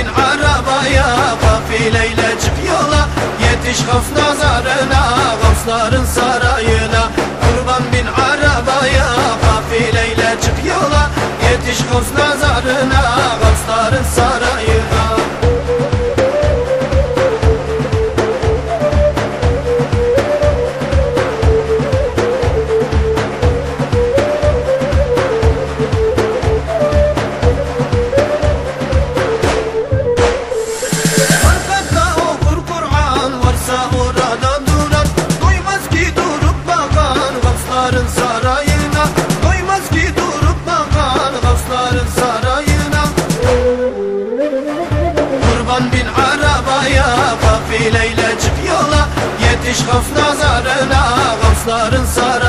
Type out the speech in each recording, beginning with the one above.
bin arabaya Kafileyle çık yola. Yetiş gaf nazarına Gafların sarayına. Kurban bin arabaya Kafileyle çık yola. Yetiş gaf nazarına Kafileyle çık yola Yetiş gavs nazarına Gavsların sarayına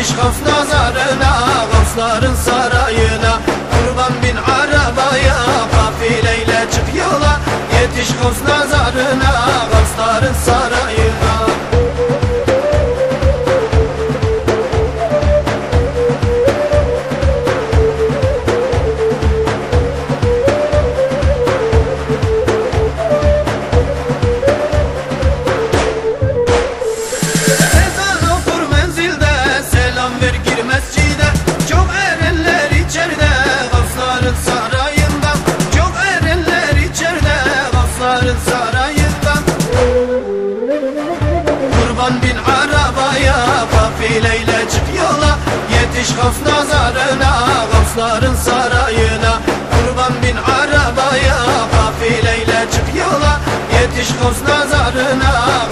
Yetiş gavs nazarına Gavsların sarayına Kafileyle çık yola Yetiş gavs nazarına Gavsların sarayına. Kurban bin arabaya Kafileyle çık yola Yetiş gavs nazarına